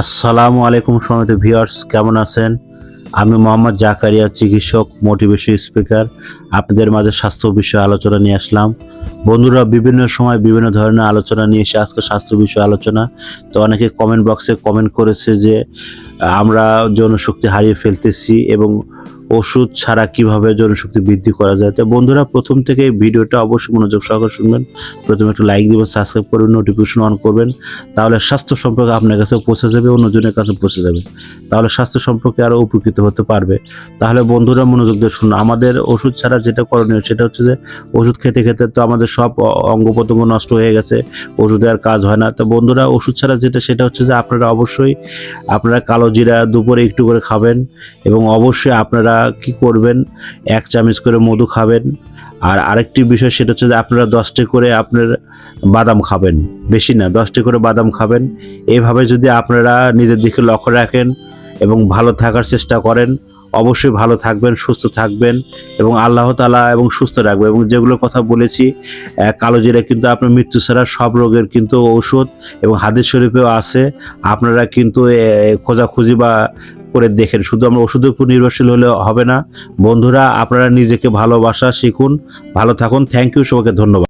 আসসালামু আলাইকুম সমিত ভিউয়ার্স, কেমন আছেন? আমি মোহাম্মদ জাকারিয়া, চিকিৎসক মোটিভেশন স্পিকার আপনাদের মাঝে স্বাস্থ্য বিষয়ে আলোচনা নিয়ে আসলাম। বন্ধুরা, বিভিন্ন সময় বিভিন্ন ধরনের আলোচনা নিয়ে এসে আজকে স্বাস্থ্য বিষয়ে আলোচনা। তো অনেকে কমেন্ট বক্সে কমেন্ট করেছে যে, আমরা জনশক্তি হারিয়ে ফেলতেছি এবং ওষুধ ছাড়া কীভাবে জনশক্তি বৃদ্ধি করা যায়? তো বন্ধুরা, প্রথম থেকে ভিডিওটা অবশ্যই মনোযোগ সহকারে শুনবেন। প্রথমে একটা লাইক দিবেন সাবস্ক্রাইব করবেন নোটিফিকেশন অন করবেন। তাহলে স্বাস্থ্য সম্পর্কে আপনার কাছে পৌঁছে যাবে, অন্যজনের কাছে পৌঁছে যাবে। তাহলে স্বাস্থ্য সম্পর্কে আরও উপকৃত হতে পারবে। তাহলে বন্ধুরা, মনোযোগ দিয়ে শুনুন। আমাদের ওষুধ ছাড়া যেটা করণীয় সেটা হচ্ছে যে, ওষুধ খেতে খেতে তো আমাদের সব অঙ্গ প্রত্যঙ্গ নষ্ট হয়ে গেছে, ওষুধে আর কাজ হয় না। তো বন্ধুরা, ওষুধ ছাড়া যেটা, সেটা হচ্ছে যে, আপনারা অবশ্যই আপনারা কালো জিরা দুপুরে একটু করে খাবেন এবং অবশ্যই আপনারা কি করবেন? এক চামচ করে মধু খাবেন। আর আরেকটি বিষয় সেটা হচ্ছে যে আপনারা দশটি করে আপনার বাদাম খাবেন। বেশি না দশটি করে বাদাম খাবেন। এইভাবে যদি আপনারা নিজের দিকে লক্ষ্য রাখেন এবং ভালো থাকার চেষ্টা করেন অবশ্যই ভালো থাকবেন সুস্থ থাকবেন এবং আল্লাহ তালা এবং সুস্থ রাখবে এবং যেগুলো কথা বলেছি আহ, কালো জিরা কিন্তু আপনার মৃত্যু ছাড়া সব রোগের কিন্তু ঔষধ এবং হাদিস শরীফেও আছে। আপনারা কিন্তু খোঁজাখুঁজি বা করে দেখেন। শুধু আমরা ওষুধের উপর নির্ভরশীল হলে হবে না। বন্ধুরা, আপনারা নিজেকে ভালোবাসা, শিখুন। ভালো থাকুন। থ্যাংক ইউ সবাইকে, ধন্যবাদ।